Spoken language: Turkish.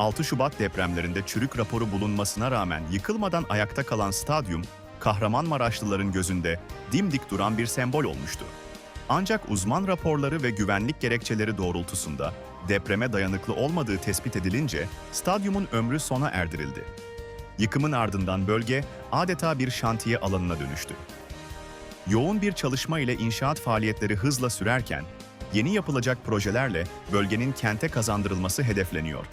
6 Şubat depremlerinde çürük raporu bulunmasına rağmen yıkılmadan ayakta kalan stadyum, Kahramanmaraşlıların gözünde dimdik duran bir sembol olmuştu. Ancak uzman raporları ve güvenlik gerekçeleri doğrultusunda depreme dayanıklı olmadığı tespit edilince stadyumun ömrü sona erdirildi. Yıkımın ardından bölge adeta bir şantiye alanına dönüştü. Yoğun bir çalışma ile inşaat faaliyetleri hızla sürerken, yeni yapılacak projelerle bölgenin kente kazandırılması hedefleniyor.